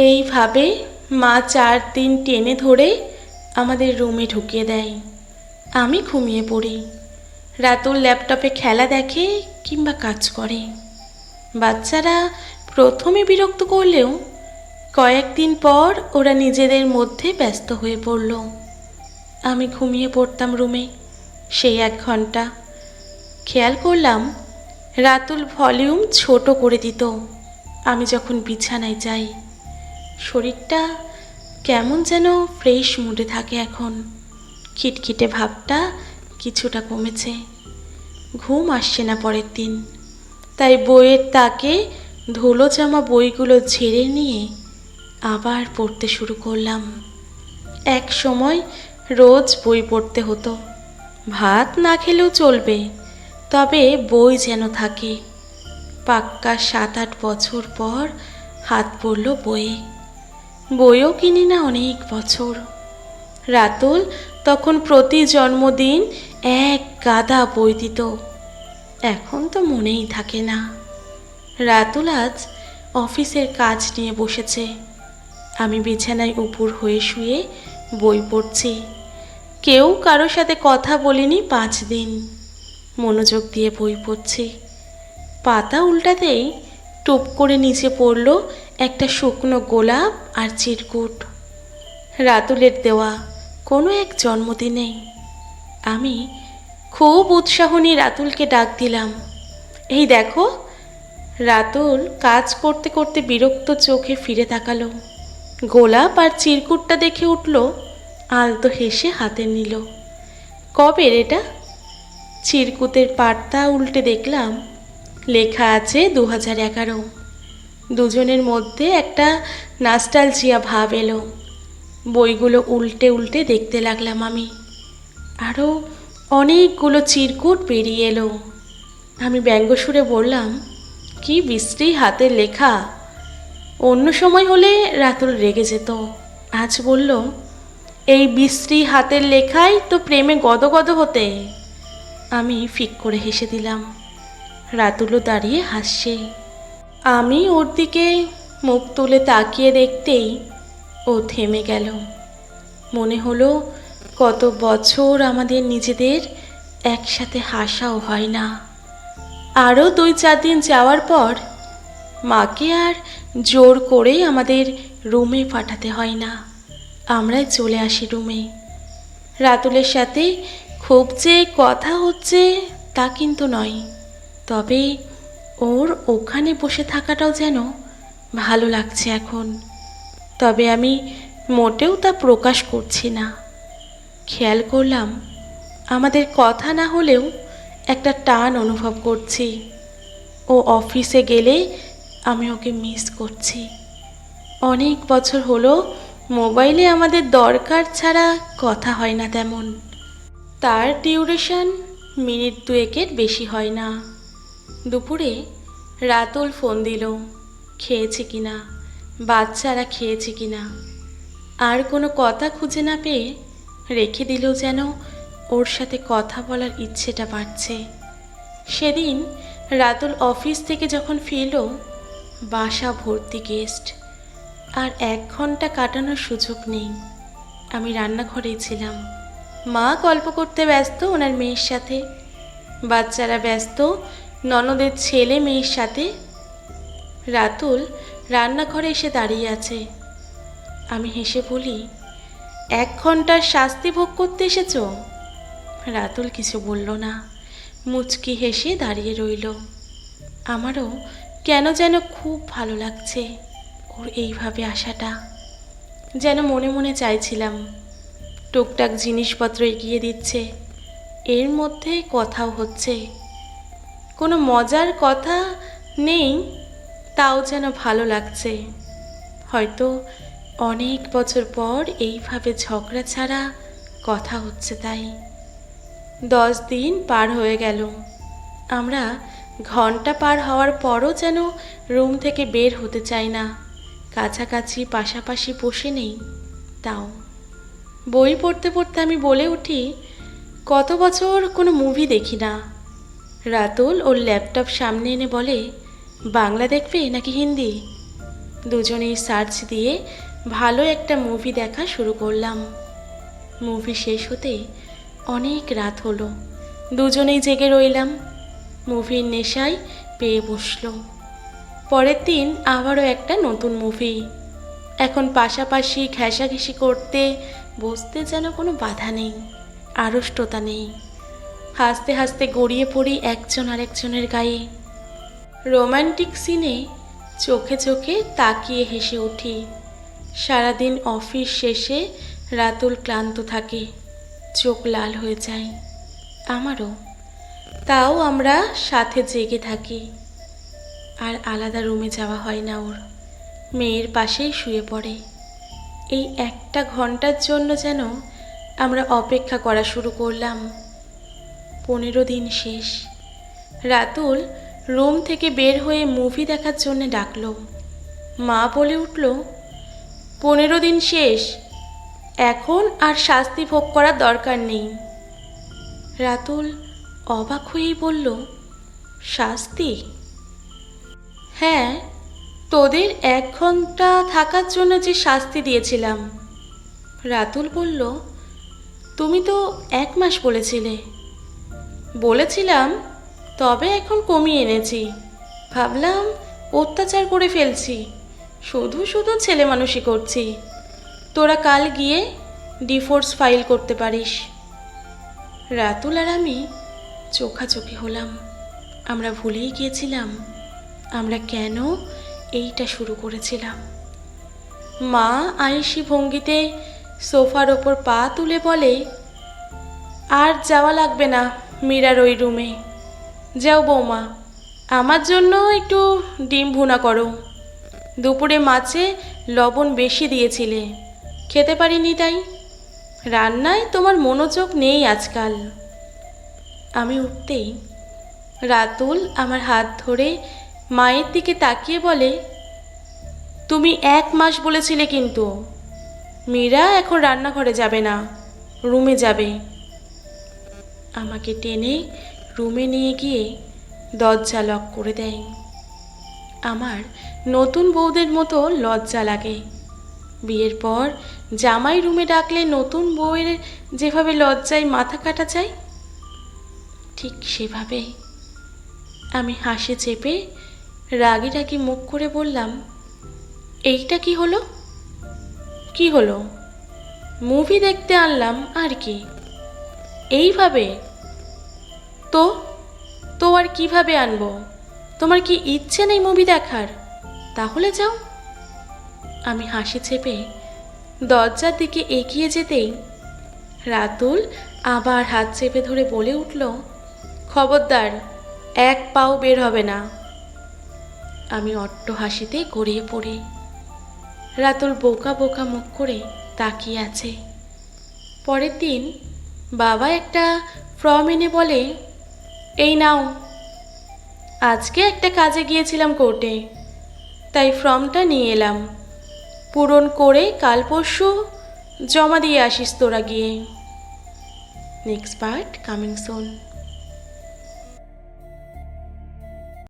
এইভাবে মা চার দিন টেনে ধরে আমাদের রুমে ঢুকিয়ে দেয়। আমি ঘুমিয়ে পড়ি। রাতুল ল্যাপটপে খেলা দেখে কিংবা কাজ করে। বাচ্চারা প্রথমে বিরক্ত করলেও কয়েকদিন পর ওরা নিজেদের মধ্যে ব্যস্ত হয়ে পড়ল। আমি ঘুমিয়ে পড়তাম রুমে। সেই এক ঘণ্টা। খেয়াল করলাম রাতুল ভলিউম ছোট করে দিত। আমি যখন বিছানায় যাই শরীরটা কেমন যেন ফ্রেশ মুডে থাকে এখন। খিটখিটে ভাবটা কিছুটা কমেছে। ঘুম আসছে না পরের দিন। তাই বইয়ের তাকে ধুলো জামা বইগুলো ঝেড়ে নিয়ে আবার পড়তে শুরু করলাম। এক সময় রোজ বই পড়তে হতো। ভাত না খেলেও চলবে, তবে বই যেন থাকে। পাক্কা সাত আট বছর পর হাত পড়ল বইয়ে। বইও কিনি না অনেক বছর। রাতুল তখন প্রতি জন্মদিন এক গাদা বই দিত। এখন তো মনেই থাকে না। রাতুল আজ অফিসের কাজ নিয়ে বসেছে। আমি বিছানায় উপর হয়ে শুয়ে বই পড়ছি। কেউ কারও সাথে কথা বলিনি পাঁচ দিন। মনোযোগ দিয়ে বই পড়ছি। পাতা উল্টাতেই টুপ করে নিচে পড়ল একটা শুকনো গোলাপ আর চিরকুট। রাতুলের দেওয়া কোনো এক জন্মদিনেই আমি খুব উৎসাহ নিয়ে রাতুলকে ডাক দিলাম, এই দেখো, রাতুল কাজ করতে করতে বিরক্ত চোখে ফিরে তাকালো। গোলাপ আর চিরকুটটা দেখে উঠল, আলতো হেসে হাতে নিল। কবের এটা? চিরকুতের পাটটা উল্টে দেখলাম লেখা আছে দু হাজার এগারো। দুজনের মধ্যে একটা নাস্টালজিয়া ভাব এলো। বইগুলো উল্টে উল্টে দেখতে লাগলাম আমি। আরও অনেকগুলো চিরকুট বেরিয়ে এলো। আমি ব্যঙ্গ সুরে বললাম, কি বিশ্রী হাতের লেখা। অন্য সময় হলে রাতুল রেগে যেত। আজ বলল, এই বিশ্রী হাতের লেখাই তো প্রেমে গদগদ হতে। আমি ফিক করে হেসে দিলাম রাতুলও দাঁড়িয়ে হাসছে। আমি ওর দিকে মুখ তুলে তাকিয়ে দেখতেই ও থেমে গেল। মনে হলো কত বছর আমাদের নিজেদের একসাথে হাসাও হয় না। আরও দুই চার দিন যাওয়ার পর মাকে আর জোর করে আমাদের রুমে পাঠাতে হয় না। আমরাই চলে আসি রুমে। রাতুলের সাথে খুব যে কথা হচ্ছে তা কিন্তু নয়। তবে ওর ওখানে বসে থাকাটাও যেন ভালো লাগছে এখন। তবে আমি মোটেও তা প্রকাশ করছি না। খেয়াল করলাম, আমাদের কথা না হলেও একটা টান অনুভব করছি। ও অফিসে গেলে আমি ওকে মিস করছি। অনেক বছর হলো মোবাইলে আমাদের দরকার ছাড়া কথা হয় না তেমন। তার ডিউরেশন মিনিট দুয়েকের বেশি হয় না। দুপুরে রাতুল ফোন দিল, খেয়েছে কিনা বাচ্চারা খেয়েছে কিনা আর কোনো কথা খুঁজে না পেয়ে রেখে দিল যেন ওর সাথে কথা বলার ইচ্ছেটা বাড়ছে। সেদিন রাতুল অফিস থেকে যখন ফিরল, বাসা ভর্তি গেস্ট। আর এক ঘণ্টা কাটানোর সুযোগ নেই। আমি রান্নাঘরেই ছিলাম। মা গল্প করতে ব্যস্ত ওনার মেয়ের সাথে। বাচ্চারা ব্যস্ত ননদের ছেলে মেয়ের সাথে রাতুল রান্নাঘরে এসে দাঁড়িয়ে আছে। আমি হেসে বলি, এক ঘণ্টার শাস্তি ভোগ করতে এসেছ? রাতুল কিছু বলল না, মুচকি হেসে দাঁড়িয়ে রইল। আমারও কেন যেন খুব ভালো লাগছে ওর এইভাবে আসাটা। যেন মনে মনে চাইছিলাম, টুকটাক জিনিসপত্র এগিয়ে দিচ্ছে, এর মধ্যে কথাও হচ্ছে। কোনো মজার কথা নেই, তাও যেন ভালো লাগছে। হয়তো অনেক বছর পর এইভাবে ঝগড়া ছাড়া কথা হচ্ছে তাই। দশ দিন পার হয়ে গেল। আমরা ঘণ্টা পার হওয়ার পরও যেন রুম থেকে বের হতে চাই না। কাছাকাছি, পাশাপাশি বসে নেই তাও। বই পড়তে পড়তে আমি বলে উঠি, কত বছর কোনো মুভি দেখি না। রাতুল ওর ল্যাপটপ সামনে এনে বলে, বাংলা দেখবে নাকি হিন্দি? দুজনেই সার্চ দিয়ে ভালো একটা মুভি দেখা শুরু করলাম। মুভি শেষ হতে অনেক রাত হলো। দুজনেই জেগে রইলাম। মুভির নেশায় পেয়ে বসল। পরের দিন আবারও একটা নতুন মুভি। এখন পাশাপাশি ঘেঁষাঘেঁষি করতে বসতে যেন কোনো বাধা নেই, আড়ষ্টতা নেই। হাসতে হাসতে গড়িয়ে পড়ি একজন আরেকজনের গায়ে। রোমান্টিক সিনে চোখে চোখে তাকিয়ে হেসে উঠি। সারাদিন অফিস শেষে রাতুল ক্লান্ত থাকে, চোখ লাল হয়ে যায়। আমারও, তাও আমরা সাথে জেগে থাকি। আর আলাদা রুমে যাওয়া হয় না ওর, মেয়ের পাশেই শুয়ে পড়ে। এই একটা ঘণ্টার জন্য যেন আমরা অপেক্ষা করা শুরু করলাম। পনেরো দিন শেষ। রাতুল রুম থেকে বের হয়ে মুভি দেখার জন্য ডাকলো। মা বলে উঠল, পনেরো দিন শেষ। এখন আর শাস্তি ভোগ করার দরকার নেই। রাতুল অবাক হয়েই বলল, শাস্তি? হ্যাঁ তোদের এক ঘণ্টা থাকার জন্য যে শাস্তি দিয়েছিলাম। রাতুল বলল, তুমি তো এক মাস বলেছিলে। বলেছিলাম, তবে এখন কমিয়ে এনেছি। ভাবলাম, অত্যাচার করে ফেলছি। শুধু শুধু ছেলে মানুষই করছি। তোরা কাল গিয়ে ডিফোর্স ফাইল করতে পারিস। রাতুল আর আমি চোখাচোখি হলাম। আমরা ভুলেই গিয়েছিলাম। আমরা কেন এইটা শুরু করেছিলাম? মা আয়েসি ভঙ্গিতে সোফার ওপর পা তুলে বলে, আর যাওয়া লাগবে না। মীরার ওই রুমে। যাও বৌমা, আমার জন্য একটু ডিম ভুনা করো। দুপুরে মাছে লবণ বেশি দিয়েছিলে, খেতে পারিনি তাই। রান্নায় তোমার মনোযোগ নেই আজকাল। আমি উঠতেই রাতুল আমার হাত ধরে মায়ের দিকে তাকিয়ে বলে, তুমি এক মাস বলেছিলে কিন্তু, মীরা এখন রান্নাঘরে যাবে না, রুমে যাবে। আমাকে টেনে রুমে নিয়ে গিয়ে দরজা লক করে দেয়। আমার নতুন বউদের মতো লজ্জা লাগে। বিয়ের পর জামাই রুমে ডাকলে নতুন বউয়ের যেভাবে লজ্জায় মাথা কাটা যায়, ঠিক সেভাবে। আমি হাসি চেপে রাগি রাগি মুখ করে বললাম, এইটা কি হলো? কি হলো? মুভি দেখতে আনলাম, আর কি। এইভাবে? তো? তো আর কীভাবে আনব? তোমার কি ইচ্ছে নেই মুভি দেখার? তাহলে যাও। আমি হাসি চেপে দরজার দিকে এগিয়ে যেতেই রাতুল আবার হাত চেপে ধরে বলে উঠল, খবরদার, এক পাও বের হবে না। আমি অট্ট হাসিতে গড়িয়ে পড়ি। রাতুল বোকা বোকা মুখ করে তাকিয়ে আছে। পরের দিন বাবা একটা ফর্ম এনে বলে, এই নাও। আজকে একটা কাজে গিয়েছিলাম কোর্টে, তাই ফর্মটা নিয়ে এলাম। পূরণ করে কাল পরশু জমা দিয়ে আসিস তোরা গিয়ে। Next part coming soon.